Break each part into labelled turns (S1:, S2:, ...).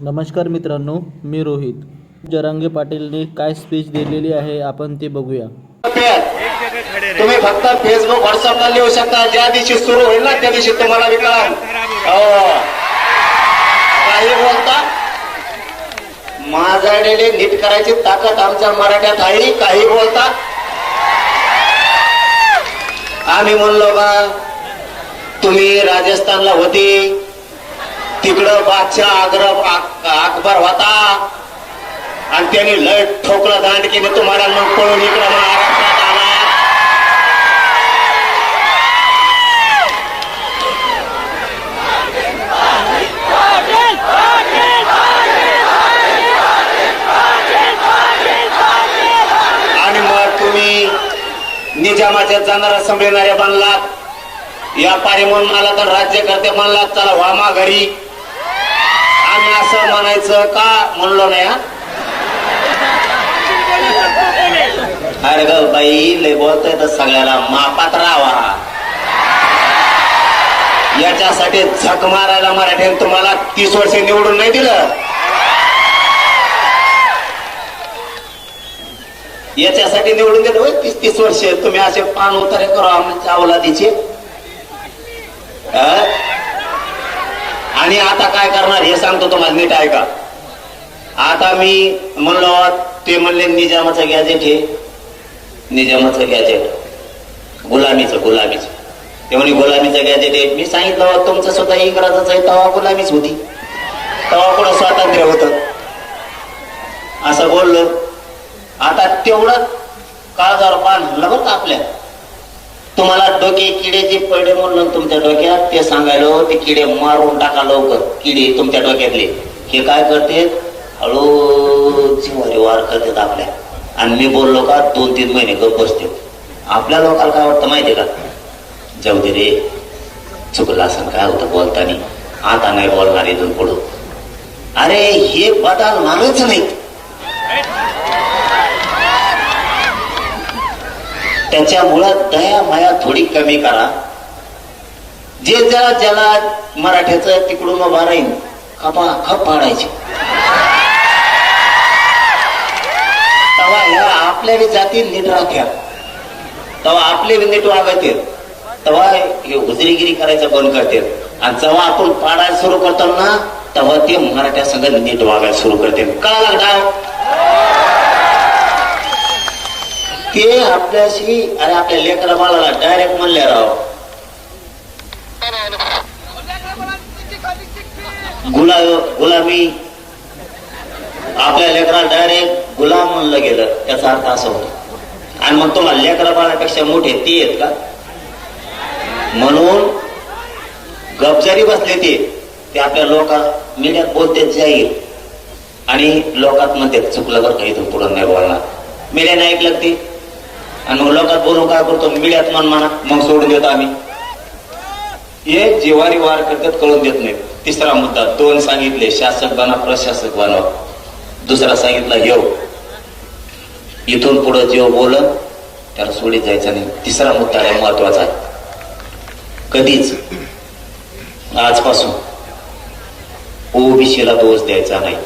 S1: नमस्कार मित्रांनो मी रोहित. जरांगे पाटीलने काय स्पीच दिलेली आहे आपण ते बघूया.
S2: तुम्ही फक्त फेसबुक व्हॉट्सअपला लिहू शकता. ज्या दिवशी सुरू होईल ना त्या दिवशी तुम्हाला विकळाल हो. काही बोलता. माझ्याकडे नीट करायची ताकद आमच्या मराठ्यात आहे. काही बोलता. आम्ही म्हणलो बा तुम्ही राजस्थानला होते. तिकडं बादशाह आग्रह अकबर होता. आणि त्यांनी लय ठोकलं दांडकीने तुम्हाला मग पळून इकडं महाराष्ट्रात आला आणि मग तुम्ही निजामाच्या जाणारा संभळणाऱ्या बनलात या पारी म्हणून आला तर राज्यकर्ते म्हणलात चला वामा घरी. आम्ही असं म्हणायचं का? म्हणलो नाही अरे ग बाई लय बोलतोय तर सगळ्याला मापात राहावा याच्यासाठी झक मारायला मराठ्याने तुम्हाला तीस वर्ष निवडून नाही दिलं. याच्यासाठी निवडून दिलं होय तीस तीस वर्ष. तुम्ही असे पान उतारे करू आमच्या अवलादीचे आणि आता काय करणार हे सांगतो तुम्हाला नीट ऐका. आता मी म्हणलो ते म्हणले निजामाचं गॅजेट हे निजामाचं गॅजेट गुलामीचं गुलामीचं. ते म्हणे गुलामीचं गॅजेट आहे. मी सांगितलं तुमचं सुद्धा इंग्रजाचं आहे तेव्हा गुलामीच होती. तेव्हा कुठं स्वातंत्र्य होतं? असं बोललो. आता तेवढं काळजार पान लगत आपल्या तुम्हाला डोके किडेचे पडले म्हणून तुमच्या डोक्यात ते सांगायलो ते किडे मारून टाका लवकर. किडे तुमच्या डोक्यातले. हे काय करते? हळू जिवारी वार करतात आपल्या. आणि मी बोललो का दोन तीन महिने गप बसते. आपल्या लोकांना काय वाटतं माहितीये का? जाऊ दे रे. चुकला असं काय होतं बोलताना? आता नाही बोलणार इथून पुढं. अरे हे बदलणारच नाही त्याच्यामुळं दया माया थोडी कमी करा. जे ज्या ज्याला मराठ्याचं तिकडून उभा राहील खपा खप पाडायचे. तेव्हा ह्या आपल्या बी जाती नीट राख्या. तेव्हा आपले बी नीट वागतील. तेव्हा हे उजरीगिरी करायचं बंद करतील. आणि जेव्हा आपण पाडायला सुरू करतो ना तेव्हा ते मराठ्या संघ नीट वागायला सुरू करते कळाला डाव ते आपल्याशी आणि आपल्या लेकरा बाळाला डायरेक्ट म्हणले राव. गुला गुलामी. आपल्या लेकरा डायरेक्ट गुलाम म्हणलं गेलं. त्याचा अर्थ असं होतो. आणि मग तुम्हाला लेकरा बाळापेक्षा मोठे ते आहेत का? म्हणून गपजारी बसले ते ते आपल्या लोकात मीडियात बोलते जाईल. आणि लोकात म्हणते चुकलं बरं काही तो पुढं नाही बोलणार. मीडियाने ऐकलं ते? आणि मग लोकात बोलून काय करतो? मीडियात मन म्हणा मग सोडून देतो आम्ही. हे जिवारी वार करतात कळून देत नाही तिसरा मुद्दा दोन सांगितले शासक बना प्रशासक बनवा. दुसरा सांगितला येऊ. इथून पुढे जेव बोल त्याला सोडीत जायचं नाही. तिसरा मुद्दा आहे महत्त्वाचा. आहे कधीच आजपासून ओबीसीला दोष द्यायचा नाही.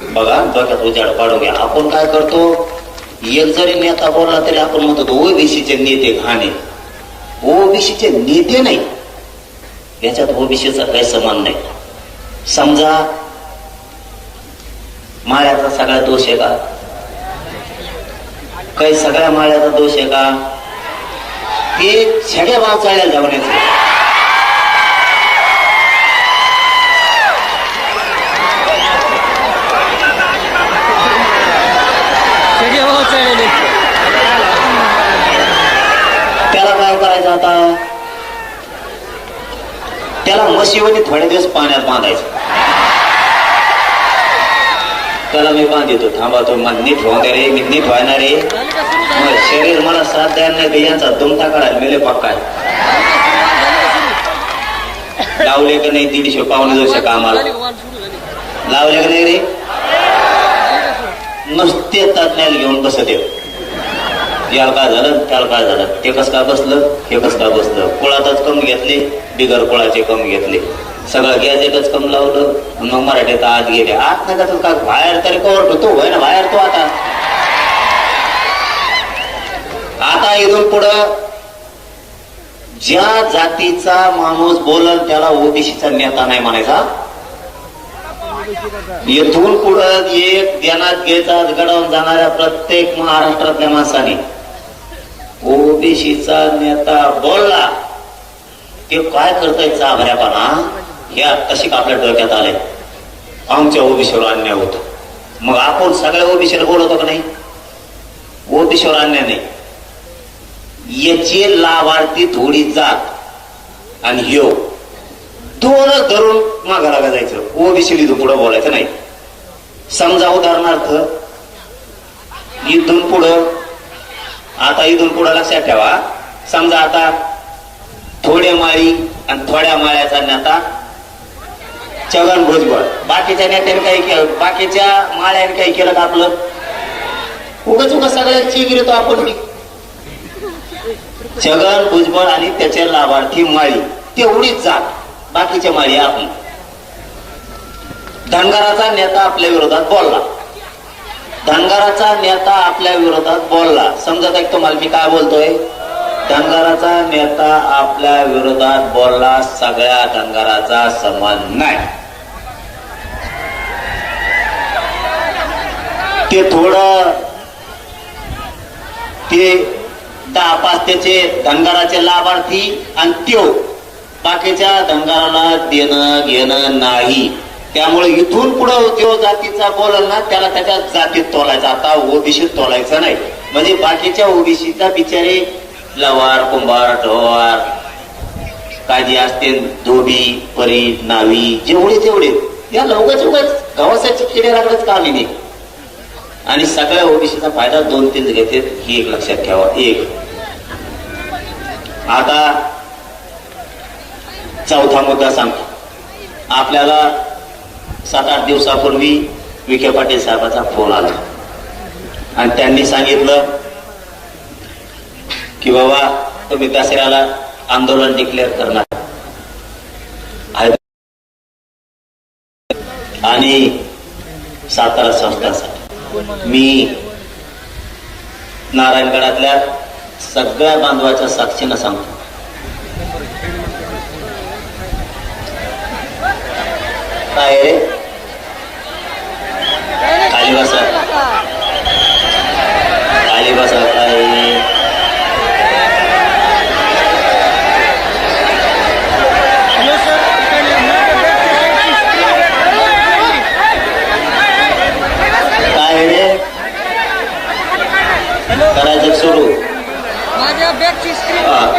S2: बघा डोक्यात उजाड पाडू घ्या. आपण काय करतो? एक जरी नेता बोलला तरी आपण म्हणतो ओबीसीचे नेते घाणे. ओबीसीचे नेते नाही. याच्यात ओबीसीचा काही समान नाही. समजा माळ्याचा सगळा दोष आहे का? काही सगळ्या माळ्याचा दोष आहे का? ते छड्या वाचायला चाळ्या त्याला काय करायचं आता? त्याला मशीवनी थोडे दिवस पाण्यात बांधायचं. त्याला मी बांधितो. थांबा तो मग नीट होणार रे. मी नीट व्हायणार रे. मग शरीर मला साथ द्यायला नाही तर यांचा दुमता काढायला मेले पक्का लावले का नाही? दीडशे पावणे दोनशे कामाला. लावले का नाही रे? नुसते तज्ञाला घेऊन कसं देव याला काय झालं? त्याला काय झालं? ते कस काय बसलं? हे कस काय बसलं? कुळातच कम घेतले बिगर कुळाचे कम घेतले. सगळं गॅजेटच कम लावलं. मग मराठीत आत गेले. आत नाही का का बाहेर तरी कवर तो होय ना बाहेर तो आता. आता इथून पुढं ज्या जातीचा माणूस बोलल त्याला ओबीसीचा नेता नाही म्हणायचा. येथून पुढं एक ध्यानात घ्यायचा घडवून जाणाऱ्या प्रत्येक महाराष्ट्रातल्या माणसाने ओबीसीचा नेता बोलला ते काय करताय चाभऱ्यापणा हे आत्ताशी आपल्या डोक्यात आले? आमच्या ओबीसीवर अन्याय होतो. मग आपण सगळ्या ओबीसीला बोलवतो का नाही? ओबीसीवर अन्याय नाही. याची लाभार्थी थोडी जात आणि योग. दोनच धरून माघारा जायचं ओबीसी लिहून पुढं बोलायचं नाही. समजा उदाहरणार्थ इथून पुढं आता इथून पुढं लक्षात ठेवा. समजा आता थोड्या माळी आणि थोड्या माळ्याचा नेता छगन भुजबळ. बाकीच्या नेत्याने काही केलं बाकीच्या माळ्याने काही केलं का आपलं? उगच उगा सगळ्या चिगिरी आपण छगन भुजबळ आणि त्याचे लाभार्थी माळी. तेवढीच जात. बाकीच्या माळी आपण धनगराचा नेता आपल्या विरोधात बोलला. धनगराचा नेता आपल्या विरोधात बोलला. समजत आहे तुम्हाला मी काय बोलतोय? धनगराचा नेता आपल्या विरोधात बोलला. सगळ्या धनगराचा समान नाही. ते थोडं ते दहा पाच त्याचे धनगराचे लाभार्थी आणि त्यो बाकीच्या धनगाराला देणं घेणं नाही. त्यामुळे इथून पुढं जो जातीचा बोलल ना त्याला त्याच्या जातीत तोलायचा. आता ओबीसीत तोलायचं नाही. म्हणजे बाकीच्या ओबीसीचा बिचारे लवार कुंभार ढोवार काजी असते धोबी परी नावी जेवढे तेवढे या लवकरच उगाच गव्हासाची किडे लागलंच कामी नाही आणि सगळ्या ओबीसीचा फायदा दोन तीन घेते ही एक लक्षात ठेवा एक. आता चौथा मुद्दा सांगतो. आपल्याला सात आठ दिवसापूर्वी विखे पाटील साहेबाचा फोन आला. आणि त्यांनी सांगितलं की बाबा तुम्ही दसऱ्याला आंदोलन डिक्लेअर करणार. आणि सातारा संस्थांसाठी. मी नारायणगडातल्या सगळ्या बांधवाच्या साक्षीनं सांगतो. काय रे खाली बसा खाली बसा काय करायचं सुरू.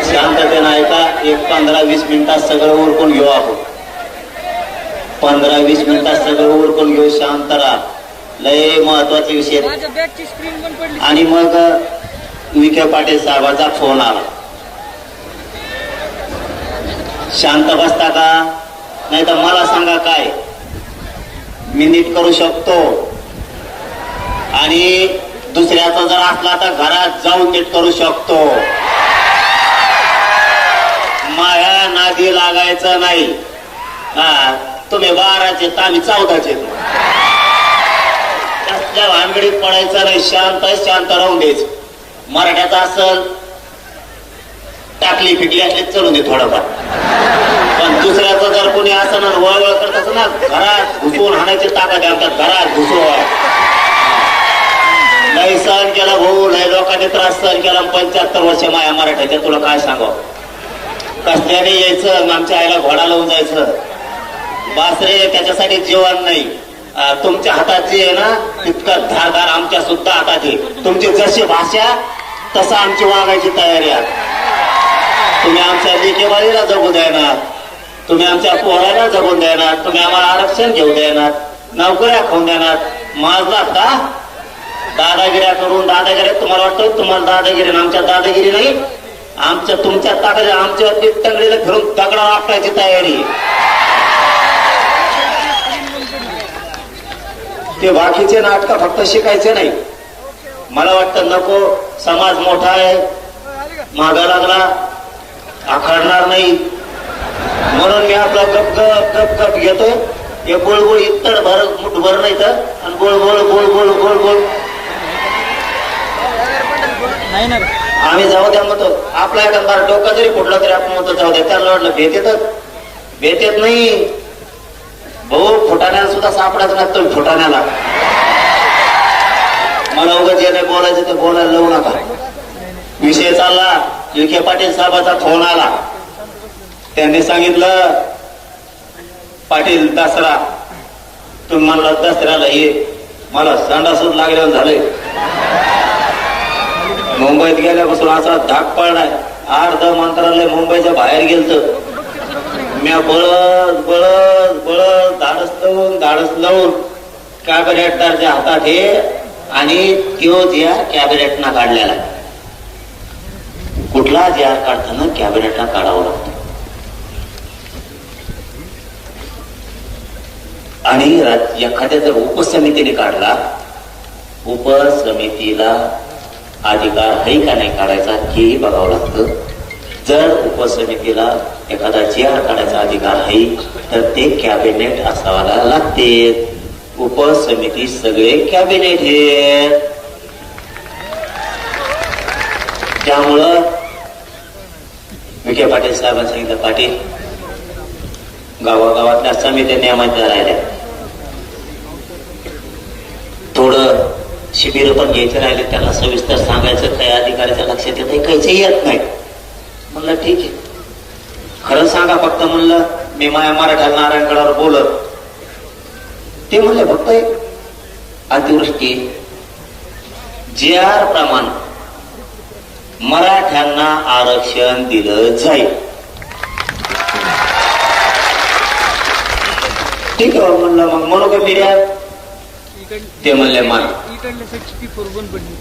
S2: शांततेनं ऐका. एक पंधरा वीस मिनिटात सगळं उरकून घेऊ आपण. पंधरा वीस मिनिटात सगळं उरकून घेऊ शांत राहा. लय महत्त्वाचे विषय आणि मग विखे पाटील साहेबांचा फोन आला. शांत बसता का? नाही तर मला सांगा काय? मी नीट करू शकतो. आणि दुसऱ्याचा जर असला तर घरात जाऊन नीट करू शकतो. माया नादी लागायचं नाही. हा. तुम्ही बाराचे तर आम्ही चौदाचे त्या भानगडीत पडायचं नाही शांत शांत राहून द्यायचं. मराठ्याचा असल टाकली फिकली असली चढून दे थोडंफार. पण दुसऱ्याचं जर कोणी असं ना वळवळ करत असं ना घरात घुसवून हाणायची ताकद आमच्या घरात घुसवा नाही सहन केला भाऊ नाही लोकांनी त्रास सहन केला पंच्याहत्तर वर्ष माया मराठ्याच्या तुला काय सांगाव? कसल्याने यायचं आमच्या आईला घोडा लावून जायचं? बासरे त्याच्यासाठी जेवण नाही. तुमच्या हातात जे आहे ना तितकं धारदार आमच्या सुद्धा हातात आहे. तुमची जशी भाषा तसं आमची वागायची तयारी आहे. तुम्ही आमच्या लेकेबाळीला जगू देणार. तुम्ही आमच्या पोहराला जगून देणार. तुम्ही आम्हाला आरक्षण घेऊ देणार. नोकऱ्या खाऊन देणार. माझला का दादागिऱ्या करून दादागिऱ्या तुम्हाला वाटतं तुम्हाला दादागिरी आमच्या दादागिरी नाही. आमच्या तुमच्या ताकद आमच्या तंगडीला फिरून दगडा वापरायची तयारी ते बाकीचे नाटक फक्त शिकायचे नाही. मला वाटतं नको समाज मोठा आहे मागा लागला आखडणार नाही. म्हणून मी आपला गप गप गप गप घेतो हे गोळ गोळ इतकं भर मुठ भर नाही तर आणि गोळ गोळ गोळ गोळ गोळ गोळ
S3: नाही ना
S2: आम्ही जाऊ द्या म्हणतो. आपला एखादा डोकं जरी फुटलं तरी आपण म्हणतो जाऊ द्या. त्याला वाटलं भेट येतात. भेट येत नाही. सुद्धा सापडायचं नाही फुटाण्याला मला उगाच जे नाही बोलायचं ते बोलायला लावू नका. विषय चालला विखे पाटील साहेबाचा फोन आला. त्यांनी सांगितलं पाटील दसरा. तुम्ही म्हणला दसऱ्याला ये. मला संडासून लागल्यावर झालंय. मुंबईत गेल्यापासून असा धाक पडलाय अर्ध मंत्रालय मुंबईच्या बाहेर गेलत. म्या बळत बळत बळत धाडस लावून धाडस लावून कॅबिनेटदारच्या हातात हे आणि त्यो ज्या कॅबिनेटना काढलेला कुठला ज्या काढताना कॅबिनेटला काढावं लागतं. आणि एखाद्या जर उपसमितीने काढला उपसमितीला अधिकार आहे का नाही काढायचा हेही बघावं लागतं. जर उपसमितीला एखादा चेअर काढायचा अधिकार आहे तर ते कॅबिनेट असावायला लागते उपसमिती सगळे कॅबिनेट हे. त्यामुळं विखे पाटील साहेबांनी सांगितलं पाटील. गावागावातल्या समित्या नियमाच्या राहिल्या. थोडं शिबिर पण घ्यायचं राहिले त्यांना सविस्तर सांगायचं काही अधिकाऱ्याच्या लक्षात येत काहीच येत नाही. म्हणलं ठीक आहे. खरं सांगा फक्त म्हणलं मी माया मराठा नारायणगडावर बोलत. ते म्हणले फक्त एक अतिवृष्टी. जे आर प्रमाण. मराठ्यांना आरक्षण दिलं जाईल. ठीक आहे म्हणलं मग म्हणू का मीडिया ते म्हणले
S3: पडली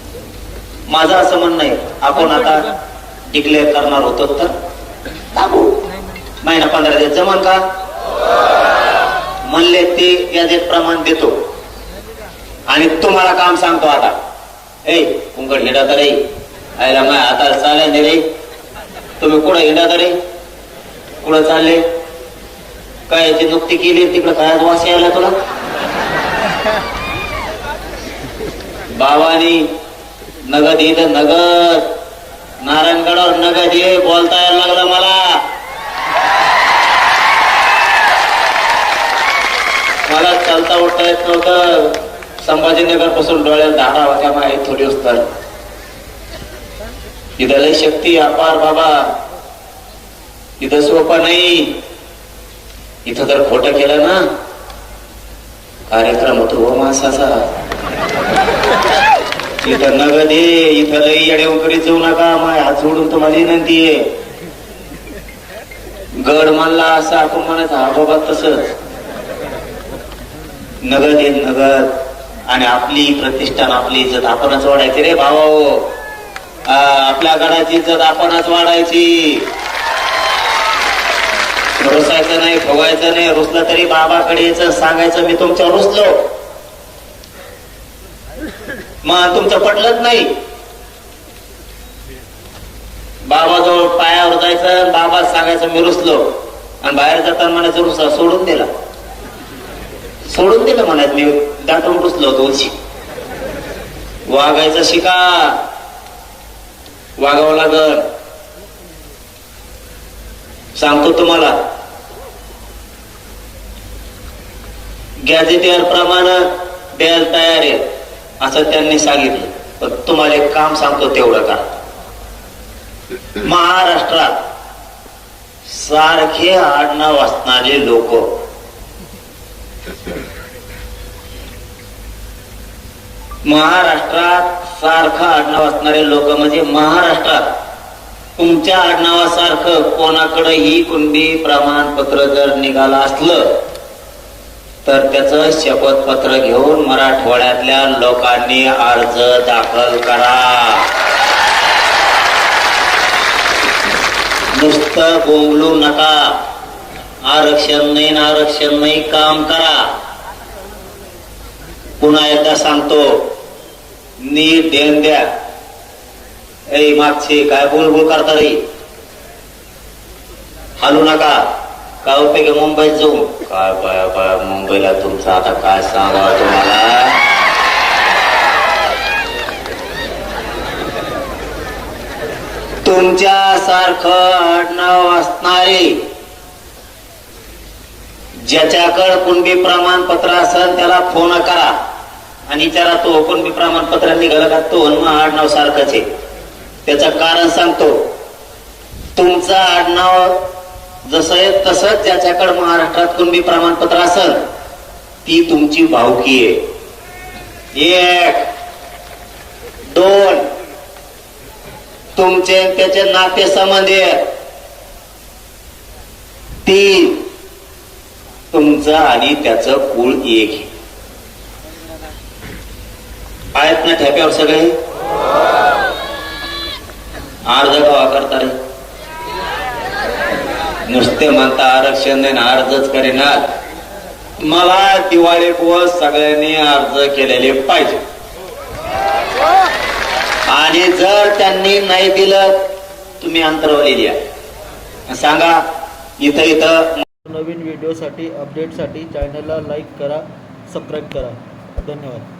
S2: माझं असं म्हणणं आहे आपण आता डिक्लेअर करणार होतो तर.
S3: नाही
S2: महिना पंधरा दिवस जमन का? म्हणले ते गॅजेट प्रमाण देतो. आणि तुम्हाला काम सांगतो आता. ए कुंकड हिंडा तर रे. आयला माय आता चालेल नाही रे. तुम्ही कुठं हिंडा तर कुठं चालले? काय याची नुकती केली तिकडं? काय वास यायला तुला? बाबानी नगद इथं नगद नारायणगडावर नगद ये बोलता यायला लागलं मला. मला चालता उठता येत नव्हतं. संभाजीनगरपासून डोळ्यात धारा होत्या माहीत थोडी असतात इथं लय शक्ती अपार बाबा. इथं सोपा नाही. इथं जर खोट केलं ना कार्यक्रम होतो हो माणसाचा. इथं नगद ये इथं लई येडे वगैरे जाऊ नका माय हात जोडून तुम्हाला विनंती आहे. गड मानला असं आपण म्हणायचं हा बाबा तसंच. नगद ये नगद आणि आपली प्रतिष्ठान आपली इज्जत आपणच वाढायची रे भावा आपल्या गडाची इज्जत आपणच वाढायची. रुसायचं नाही फवायचं नाही रुसलं तरी बाबाकडे यायचं सांगायचं मी तुमच्या रुसलो. मग तुमचं पटलंच नाही. बाबाजवळ पायावर जायचं बाबा सांगायचं मी रुसलो. आणि बाहेर जाताना म्हणायचं रुसा सोडून दिला सोडून दिलं म्हणत मी दाटून रुसलो होतो वागायचं शिका वागावं लागल. सांगतो तुम्हाला. गॅजेटियर प्रमाणे द्यायला तयार आहे असं त्यांनी सांगितलं. पण तुम्हाला एक काम सांगतो तेवढं का? महाराष्ट्रात सारखे आडनाव असणारे लोक महाराष्ट्रात सारखं आडनाव असणारे लोक म्हणजे महाराष्ट्रात. तुमच्या आडनावासारखं कोणाकडे ही कुणबी प्रमाणपत्र जर निघालं असलं तर त्याच शपथपत्र घेऊन मराठवाड्यातल्या लोकांनी अर्ज दाखल करा. नुसतं बोंबलू नका. आरक्षण नाही आरक्षण नाही काम करा. पुन्हा एकदा सांगतो नीट देण द्या. ए मागचे काय बोलबोल करता रे? हालू नका. काय उपयोग मुंबईत जाऊ काय बाया बाया मुंबईला तुमचं आता काय सांगा तुम्हाला? तुमच्या सारखं आडनाव असणारे ज्याच्याकडे कुणबी प्रमाणपत्र असेल त्याला फोन करा. आणि विचारा तो कुणबी प्रमाणपत्र निघाला का तो आणि मग आडनाव सारखंच आहे. त्याचं कारण सांगतो. तुमचं आडनाव जसं आहे तसंच त्याच्याकडे महाराष्ट्रात कुणबी प्रमाणपत्र असेल ती तुमची भावकी आहे. एक दोन तुमचे त्याचे नाते संबंध तीन तुमचं आणि त्याचं कुळ एक. आहेत ना ठेप्यावर सगळे? अर्ज कवा करता रे? नुसते म्हणता आरक्षण नाही ना अर्जच करेनात. मला दिवाळी दिवस सगळ्यांनी अर्ज केलेले पाहिजे. आणि जर त्यांनी नाही दिलं तुम्ही अंतरवलेली आहे. सांगा इथं इथं
S1: नवीन व्हिडिओसाठी अपडेटसाठी चॅनलला लाईक करा सबस्क्राईब करा. धन्यवाद.